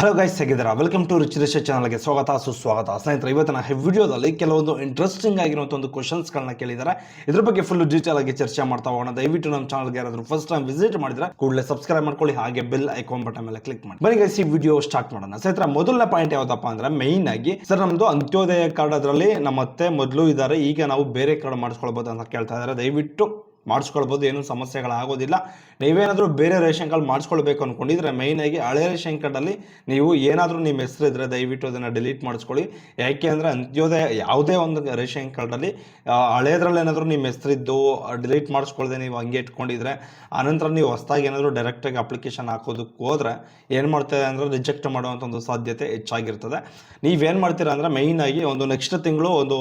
Hello guys ಹೇಗಿದ್ದೀರಾ? Welcome to rich rich ಚಾನಲ್ಗೆ ಸ್ವಾಗತ, ಸುಸ್ವಾಗತ. ಸ್ನೇಹಿತರೆ, ಇವತ್ತಿನ ವಿಡಿಯೋದಲ್ಲಿ ಕೆಲವೊಂದು ಇಂಟ್ರೆಸ್ಟಿಂಗ್ ಆಗಿರುವಂಥ ಒಂದು ಕ್ವಶನ್ಸ್ಗಳನ್ನ ಕೇಳಿದ್ದಾರೆ. ಇದ್ರ ಬಗ್ಗೆ ಫುಲ್ ಡೀಟೇಲ್ ಆಗಿ ಚರ್ಚೆ ಮಾಡ್ತಾ ಹೋಗೋಣ. ದಯವಿಟ್ಟು ನಮ್ಮ ಚಾನಲ್ಗೆ ಯಾರಾದರೂ ಫಸ್ಟ್ ಟೈಮ್ ವಿಸಿಟ್ ಮಾಡಿದ್ರೆ ಕೂಡಲೇ ಸಬ್ಸ್ಕ್ರೈಬ್ ಮಾಡ್ಕೊಳ್ಳಿ, ಹಾಗೆ ಬೆಲ್ ಐಕಾನ್ ಬಟನ್ ಮೇಲೆ ಕ್ಲಿಕ್ ಮಾಡಿ. ಬನ್ನಿ ಗೈಸ್ ಈ ವಿಡಿಯೋ ಸ್ಟಾರ್ಟ್ ಮಾಡೋಣ. ಸ್ನೇಹಿತರೆ, ಮೊದಲನೇ ಪಾಯಿಂಟ್ ಯಾವುದಪ್ಪ ಅಂದ್ರೆ ಮೈನ್ ಆಗಿ ಸರ್ ನಮ್ದು ಅಂತ್ಯೋದಯ ಕಾರ್ಡ್ ಅದರಲ್ಲಿ ನಮ್ಮ ಅತ್ತೆ ಮೊದಲು ಇದ್ದಾರೆ. ಈಗ ನಾವು ಬೇರೆ ಕಾರ್ಡ್ ಮಾಡಿಸ್ಕೊಳ್ಬೋದು ಅಂತ ಕೇಳ್ತಾ ಇದ್ದಾರೆ. ದಯವಿಟ್ಟು ಮಾಡಿಸ್ಕೊಳ್ಬೋದು, ಏನೂ ಸಮಸ್ಯೆಗಳಾಗೋದಿಲ್ಲ. ನೀವೇನಾದರೂ ಬೇರೆ ರೇಷನ್ ಕಾರ್ಡ್ ಮಾಡಿಸ್ಕೊಳ್ಬೇಕು ಅಂದ್ಕೊಂಡಿದ್ರೆ ಆಗಿ ಹಳೆ ರೇಷನ್ ಕಾರ್ಡಲ್ಲಿ ನೀವು ಏನಾದರೂ ನಿಮ್ಮ ಹೆಸರಿದ್ರೆ ದಯವಿಟ್ಟು ಅದನ್ನು ಡಿಲೀಟ್ ಮಾಡಿಸ್ಕೊಳ್ಳಿ. ಯಾಕೆ ಅಂದರೆ ಅಂತ್ಯೋದಯ ಯಾವುದೇ ಒಂದು ರೇಷನ್ ಕಾರ್ಡಲ್ಲಿ ಹಳೇದ್ರಲ್ಲಿ ಏನಾದರೂ ನಿಮ್ಮ ಹೆಸರಿದ್ದು ಡಿಲೀಟ್ ಮಾಡಿಸ್ಕೊಳ್ದೆ ನೀವು ಹಂಗೆ ಇಟ್ಕೊಂಡಿದ್ರೆ, ಆನಂತರ ನೀವು ಹೊಸ್ದಾಗಿ ಏನಾದರೂ ಡೈರೆಕ್ಟಾಗಿ ಅಪ್ಲಿಕೇಶನ್ ಹಾಕೋದಕ್ಕೆ ಹೋದರೆ ಏನು ಮಾಡ್ತಾರೆ ಅಂದರೆ ರಿಜೆಕ್ಟ್ ಮಾಡುವಂಥ ಒಂದು ಸಾಧ್ಯತೆ ಹೆಚ್ಚಾಗಿರ್ತದೆ. ನೀವೇನು ಮಾಡ್ತೀರಾ ಅಂದರೆ ಆಗಿ ಒಂದು ನೆಕ್ಸ್ಟ್ ತಿಂಗಳು ಒಂದು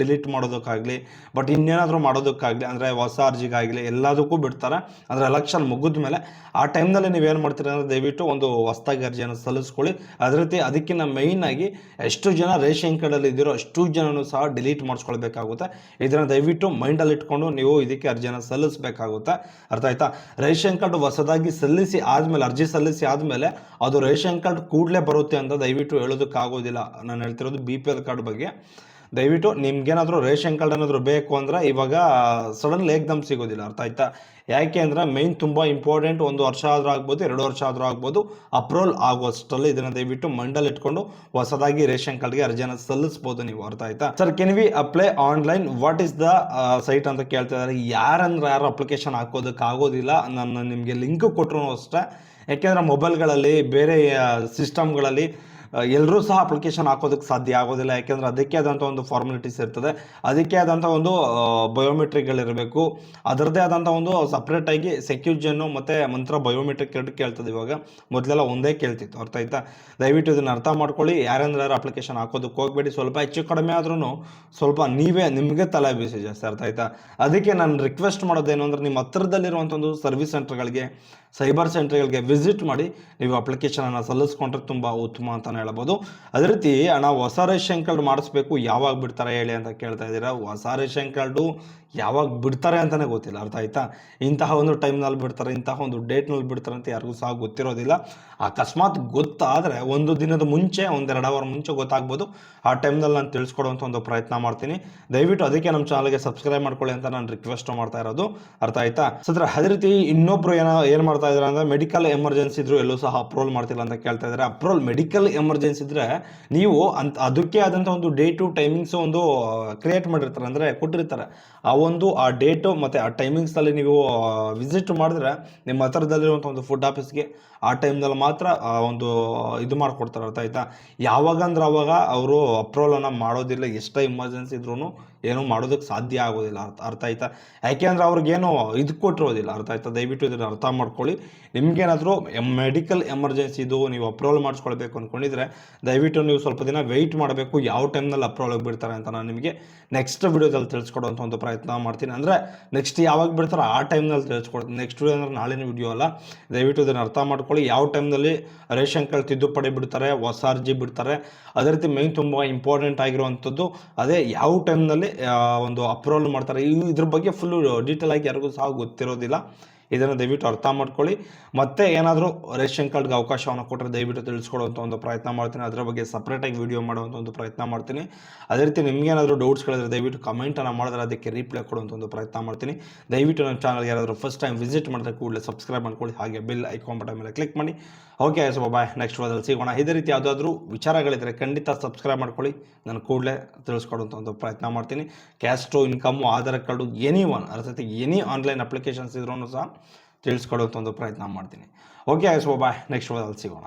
ಡಿಲೀಟ್ ಮಾಡೋದಕ್ಕಾಗಲಿ ಬಟ್ ಇನ್ನೇನಾದರೂ ಮಾಡೋದಕ್ಕಾಗಲಿ, ಅಂದರೆ ಹೊಸ ಅರ್ಜಿಗಾಗಲಿ ಎಲ್ಲದಕ್ಕೂ ಬಿಡ್ತಾರೆ. ಅಂದರೆ ಎಲೆಕ್ಷನ್ ಮುಗಿದ ಮೇಲೆ ಆ ಟೈಮ್ನಲ್ಲಿ ನೀವೇನು ಮಾಡ್ತೀರಿ ಅಂದರೆ ದಯವಿಟ್ಟು ಒಂದು ಹೊಸ್ದಾಗಿ ಅರ್ಜಿಯನ್ನು ಸಲ್ಲಿಸ್ಕೊಳ್ಳಿ. ಅದೇ ರೀತಿ ಅದಕ್ಕಿಂತ ಆಗಿ ಎಷ್ಟು ಜನ ರೇಷನ್ ಕಾರ್ಡಲ್ಲಿ ಇದ್ದೀರೋ ಅಷ್ಟು ಜನನೂ ಸಹ ಡಿಲೀಟ್ ಮಾಡಿಸ್ಕೊಳ್ಬೇಕಾಗುತ್ತೆ. ಇದನ್ನು ದಯವಿಟ್ಟು ಮೈಂಡಲ್ಲಿ ಇಟ್ಕೊಂಡು ನೀವು ಇದಕ್ಕೆ ಅರ್ಜಿಯನ್ನು ಸಲ್ಲಿಸಬೇಕಾಗುತ್ತೆ. ಅರ್ಥ ಆಯ್ತಾ? ರೇಷನ್ ಕಾರ್ಡ್ ಹೊಸದಾಗಿ ಸಲ್ಲಿಸಿ ಆದಮೇಲೆ, ಅರ್ಜಿ ಸಲ್ಲಿಸಿ ಆದಮೇಲೆ ಅದು ರೇಷನ್ ಕಾರ್ಡ್ ಕೂಡಲೇ ಬರುತ್ತೆ ಅಂತ ದಯವಿಟ್ಟು ಹೇಳೋದಕ್ಕಾಗೋದಿಲ್ಲ. ನಾನು ಹೇಳ್ತಿರೋದು ಬಿ ಪಿ ಎಲ್ ಕಾರ್ಡ್ ಬಗ್ಗೆ. ದಯವಿಟ್ಟು ನಿಮ್ಗೇನಾದರೂ ರೇಷನ್ ಕಾರ್ಡ್ ಏನಾದರೂ ಬೇಕು ಅಂದರೆ ಇವಾಗ ಸಡನ್ಲಿ ಏಕ್ದಮ್ ಸಿಗೋದಿಲ್ಲ, ಅರ್ಥ ಆಯ್ತಾ? ಯಾಕೆ ಅಂದರೆ ಮೈನ್ ತುಂಬ ಇಂಪಾರ್ಟೆಂಟ್ ಒಂದು ವರ್ಷ ಆದರೂ ಆಗ್ಬೋದು, ಎರಡು ವರ್ಷ ಆದರೂ ಆಗ್ಬೋದು ಅಪ್ರೂವಲ್ ಆಗುವಷ್ಟರಲ್ಲಿ ಇದನ್ನು ದಯವಿಟ್ಟು ಮಂಡಲ್ ಇಟ್ಕೊಂಡು ಹೊಸದಾಗಿ ರೇಷನ್ ಕಾರ್ಡ್ಗೆ ಅರ್ಜಿಯನ್ನು ಸಲ್ಲಿಸ್ಬೋದು ನೀವು, ಅರ್ಥ ಆಯ್ತಾ? Sir can we apply online what is the site ಅಂತ ಕೇಳ್ತಾ ಇದ್ದಾರೆ. ಯಾರಂದ್ರೆ ಯಾರು ಅಪ್ಲಿಕೇಶನ್ ಹಾಕೋದಕ್ಕೆ ಆಗೋದಿಲ್ಲ ನಾನು ನಿಮಗೆ ಲಿಂಕ್ ಕೊಟ್ಟರು ಅಷ್ಟೇ. ಯಾಕೆಂದರೆ ಮೊಬೈಲ್ಗಳಲ್ಲಿ ಬೇರೆ ಸಿಸ್ಟಮ್ಗಳಲ್ಲಿ ಎಲ್ಲರೂ ಸಹ ಅಪ್ಲಿಕೇಶನ್ ಹಾಕೋದಕ್ಕೆ ಸಾಧ್ಯ ಆಗೋದಿಲ್ಲ, ಯಾಕೆಂದರೆ ಅದಕ್ಕೆ ಆದಂಥ ಒಂದು ಫಾರ್ಮಾಲಿಟೀಸ್ ಇರ್ತದೆ. ಅದಕ್ಕೆ ಆದಂಥ ಒಂದು ಬಯೋಮೆಟ್ರಿಕ್ಗಳಿರಬೇಕು ಅದರದ್ದೇ ಆದಂಥ ಒಂದು ಸಪ್ರೇಟಾಗಿ ಸೆಕ್ಯೂರ್ಜನ್ನು ಮತ್ತು ಮಂತ್ರ ಬಯೋಮೆಟ್ರಿಕ್ ಎರಡು ಕೇಳ್ತದೆ ಇವಾಗ. ಮೊದಲೆಲ್ಲ ಒಂದೇ ಕೇಳ್ತಿತ್ತು, ಅರ್ಥ ಆಯ್ತಾ? ದಯವಿಟ್ಟು ಇದನ್ನು ಅರ್ಥ ಮಾಡ್ಕೊಳ್ಳಿ. ಯಾರಂದ್ರೆ ಯಾರು ಅಪ್ಲಿಕೇಶನ್ ಹಾಕೋದಕ್ಕೆ ಹೋಗಬೇಡಿ. ಸ್ವಲ್ಪ ಹೆಚ್ಚು ಕಡಿಮೆ ಆದ್ರೂ ಸ್ವಲ್ಪ ನೀವೇ ನಿಮಗೆ ತಲೆ ಬೀಸಿ ಜಾಸ್ತಿ, ಅರ್ಥ ಆಯ್ತಾ? ಅದಕ್ಕೆ ನಾನು ರಿಕ್ವೆಸ್ಟ್ ಮಾಡೋದೇನು ಅಂದರೆ ನಿಮ್ಮ ಹತ್ರದಲ್ಲಿರುವಂಥ ಒಂದು ಸರ್ವಿಸ್ ಸೆಂಟರ್ಗಳಿಗೆ ಸೈಬರ್ ಸೆಂಟರ್ಗಳಿಗೆ ವಿಸಿಟ್ ಮಾಡಿ ನೀವು ಅಪ್ಲಿಕೇಶನನ್ನು ಸಲ್ಲಿಸ್ಕೊಂಡ್ರೆ ತುಂಬ ಉತ್ತಮ ಅಂತಲೇ ಹೇಳ್ಬೋದು. ಅದೇ ರೀತಿ ನಾವು ಹೊಸ ಕಾರ್ಡ್ ಮಾಡಿಸ್ಬೇಕು ಯಾವಾಗ ಬಿಡ್ತಾರೆ ಹೇಳಿ ಅಂತ ಕೇಳ್ತಾ ಇದ್ದೀರಾ? ಹೊಸ ರೇಷನ್ ಕಾರ್ಡು ಯಾವಾಗ ಬಿಡ್ತಾರೆ ಅಂತಲೇ ಗೊತ್ತಿಲ್ಲ, ಅರ್ಥ ಆಯ್ತಾ? ಇಂತಹ ಒಂದು ಟೈಮ್ನಲ್ಲಿ ಬಿಡ್ತಾರೆ, ಇಂತಹ ಒಂದು ಡೇಟ್ನಲ್ಲಿ ಬಿಡ್ತಾರೆ ಅಂತ ಯಾರಿಗೂ ಸಹ ಗೊತ್ತಿರೋದಿಲ್ಲ. ಅಕಸ್ಮಾತ್ ಗೊತ್ತಾದರೆ ಒಂದು ದಿನದ ಮುಂಚೆ, ಒಂದೆರಡು ಅವರ್ ಮುಂಚೆ ಗೊತ್ತಾಗ್ಬೋದು. ಆ ಟೈಮ್ನಲ್ಲಿ ನಾನು ತಿಳಿಸ್ಕೊಡುವಂಥ ಒಂದು ಪ್ರಯತ್ನ ಮಾಡ್ತೀನಿ. ದಯವಿಟ್ಟು ಅದಕ್ಕೆ ನಮ್ಮ ಚಾನಲ್ಗೆ ಸಬ್ಸ್ಕ್ರೈಬ್ ಮಾಡ್ಕೊಳ್ಳಿ ಅಂತ ನಾನು ರಿಕ್ವೆಸ್ಟ್ ಮಾಡ್ತಾ ಇರೋದು. ಅರ್ಥ ಆಯ್ತಾ? ಸದ್ರ ಅದೇ ರೀತಿ ಇನ್ನೊಬ್ರು ಏನೋ, ಏನು ಮಾಡ್ತಾ ಇದ್ದಾರೆ ಅಂದರೆ ಮೆಡಿಕಲ್ ಎಮರ್ಜೆನ್ಸಿ ಇದ್ರು ಎಲ್ಲೂ ಸಹ ಅಪ್ರೂವಲ್ ಮಾಡ್ತಿಲ್ಲ ಅಂತ ಕೇಳ್ತಾ ಇದ್ದಾರೆ. ಅಪ್ರೂವಲ್ ಮೆಡಿಕಲ್ ಇದ್ರೆ ನೀವು ಅಂತ ಅದಕ್ಕೆ ಆದಂಥ ಒಂದು ಡೇಟು ಟೈಮಿಂಗ್ಸ್ ಒಂದು ಕ್ರಿಯೇಟ್ ಮಾಡಿರ್ತಾರೆ. ಅಂದರೆ ಕೊಟ್ಟಿರ್ತಾರೆ. ಆ ಒಂದು, ಆ ಡೇಟು ಮತ್ತು ಆ ಟೈಮಿಂಗ್ಸಲ್ಲಿ ನೀವು ವಿಸಿಟ್ ಮಾಡಿದ್ರೆ ನಿಮ್ಮ ಹತ್ರದಲ್ಲಿರುವಂಥ ಒಂದು ಫುಡ್ ಆಫೀಸ್ಗೆ ಆ ಟೈಮ್ನಲ್ಲಿ ಮಾತ್ರ ಆ ಒಂದು ಇದು ಮಾಡಿಕೊಡ್ತಾರೆ. ಅರ್ಥ ಆಯ್ತಾ? ಯಾವಾಗ ಅಂದ್ರೆ ಅವಾಗ ಅವರು ಅಪ್ರೂವಲನ್ನು ಮಾಡೋದಿಲ್ಲ. ಎಷ್ಟೇ ಎಮರ್ಜೆನ್ಸಿ ಇದ್ರೂ ಏನೂ ಮಾಡೋದಕ್ಕೆ ಸಾಧ್ಯ ಆಗೋದಿಲ್ಲ. ಅರ್ಥ ಅರ್ಥ ಆಯ್ತಾ? ಯಾಕೆ ಅಂದರೆ ಅವ್ರಿಗೇನು ಇದು ಕೊಟ್ಟಿರೋದಿಲ್ಲ. ಅರ್ಥ ಆಯ್ತಾ? ದಯವಿಟ್ಟು ಇದನ್ನು ಅರ್ಥ ಮಾಡ್ಕೊಳ್ಳಿ. ನಿಮಗೇನಾದರೂ ಮೆಡಿಕಲ್ ಎಮರ್ಜೆನ್ಸಿ ಇದು ನೀವು ಅಪ್ರೂವಲ್ ಮಾಡಿಸ್ಕೊಳ್ಬೇಕು ಅಂದ್ಕೊಂಡಿದ್ರೆ ದಯವಿಟ್ಟು ನೀವು ಸ್ವಲ್ಪ ದಿನ ವೆಯ್ಟ್ ಮಾಡಬೇಕು. ಯಾವ ಟೈಮ್ನಲ್ಲಿ ಅಪ್ರೂವಲ್ ಬಿಡ್ತಾರೆ ಅಂತ ನಾನು ನಿಮಗೆ ನೆಕ್ಸ್ಟ್ ವಿಡಿಯೋದಲ್ಲಿ ತಿಳಿಸ್ಕೊಡುವಂಥ ಒಂದು ಪ್ರಯತ್ನ ಮಾಡ್ತೀನಿ. ಅಂದರೆ ನೆಕ್ಸ್ಟ್ ಯಾವಾಗ ಬಿಡ್ತಾರೋ ಆ ಟೈಮ್ನಲ್ಲಿ ತಿಳಿಸ್ಕೊಡ್ತೀನಿ. ನೆಕ್ಸ್ಟ್ ವಿಡಿಯೋ ಅಂದರೆ ನಾಳಿನ ವಿಡಿಯೋ ಅಲ್ಲ. ದಯವಿಟ್ಟು ಇದನ್ನು ಅರ್ಥ ಮಾಡ್ಕೊಳ್ಳಿ. ಯಾವ ಟೈಮ್ನಲ್ಲಿ ರೇಷನ್ ಕಾರ್ಡ್ ತಿದ್ದುಪಡಿ ಬಿಡ್ತಾರೆ, ಹೊಸ ಅರ್ಜಿ ಬಿಡ್ತಾರೆ. ಅದೇ ರೀತಿ ಮೈನ್ ತುಂಬ ಇಂಪಾರ್ಟೆಂಟ್ ಆಗಿರುವಂಥದ್ದು, ಅದೇ ಯಾವ ಟೈಮ್ನಲ್ಲಿ ಒಂದು ಅಪ್ರೂವಲ್ ಮಾಡ್ತಾರೆ. ಇದ್ರ ಬಗ್ಗೆ ಫುಲ್ಲು ಡೀಟೇಲ್ ಆಗಿ ಯಾರಿಗೂ ಸಹ ಗೊತ್ತಿರೋದಿಲ್ಲ. ಇದನ್ನು ದಯವಿಟ್ಟು ಅರ್ಥ ಮಾಡ್ಕೊಳ್ಳಿ. ಮತ್ತೆ ಏನಾದರೂ ರೇಷನ್ ಕಾರ್ಡ್ಗೆ ಅವಕಾಶವನ್ನು ಕೊಟ್ಟರೆ ದಯವಿಟ್ಟು ತಿಳಿಸ್ಕೊಡುವಂಥ ಒಂದು ಪ್ರಯತ್ನ ಮಾಡ್ತೀನಿ. ಅದರ ಬಗ್ಗೆ ಸಪ್ರೇಟಾಗಿ ವಿಡಿಯೋ ಮಾಡುವಂಥ ಒಂದು ಪ್ರಯತ್ನ ಮಾಡ್ತೀನಿ. ಅದೇ ರೀತಿ ನಿಮಗೇನಾದರೂ ಡೌಟ್ಸ್ಗಳಿದ್ರೆ ದಯವಿಟ್ಟು ಕಮೆಂಟನ್ನು ಮಾಡಿದ್ರೆ ಅದಕ್ಕೆ ರಿಪ್ಲೈ ಕೊಡುವಂಥ ಒಂದು ಪ್ರಯತ್ನ ಮಾಡ್ತೀನಿ. ದಯವಿಟ್ಟು ನನ್ನ ಚಾನಲ್ಗೆ ಯಾರಾದರೂ ಫಸ್ಟ್ ಟೈಮ್ ವಿಸಿಟ್ ಮಾಡಿದ್ರೆ ಕೂಡಲೇ ಸಬ್ಸ್ಕ್ರೈಬ್ ಮಾಡ್ಕೊಳ್ಳಿ. ಹಾಗೆ ಬಿಲ್ ಐಕಾನ್ ಬಟನ್ ಮೇಲೆ ಕ್ಲಿಕ್ ಮಾಡಿ. ಓಕೆ ಸೊ ಬಾಯ್ ನೆಕ್ಸ್ಟ್ ವಾರದಲ್ಲಿ ಸಿಗೋಣ. ಇದೇ ರೀತಿ ಯಾವುದಾದ್ರೂ ವಿಚಾರಗಳಿದ್ದರೆ ಖಂಡಿತ ಸಬ್ಸ್ಕ್ರೈಬ್ ಮಾಡ್ಕೊಳ್ಳಿ. ನಾನು ಕೂಡಲೇ ತಿಳಿಸ್ಕೊಡುವಂಥ ಒಂದು ಪ್ರಯತ್ನ ಮಾಡ್ತೀನಿ. Caste income Aadhaar card any one ಅರ್ಥಾತ್ ಎನಿ ಆನ್ಲೈನ್ ಅಪ್ಲಿಕೇಶನ್ಸ್ ಇದ್ರೂ ಸಹ ತಿಳಿಸ್ಕೊಡುವಂಥ ಒಂದು ಪ್ರಯತ್ನ ಮಾಡ್ತೀನಿ. ಓಕೆ ಸೊ ಬಾಯ್ ನೆಕ್ಸ್ಟ್ ವಾರದಲ್ಲಿ ಸಿಗೋಣ.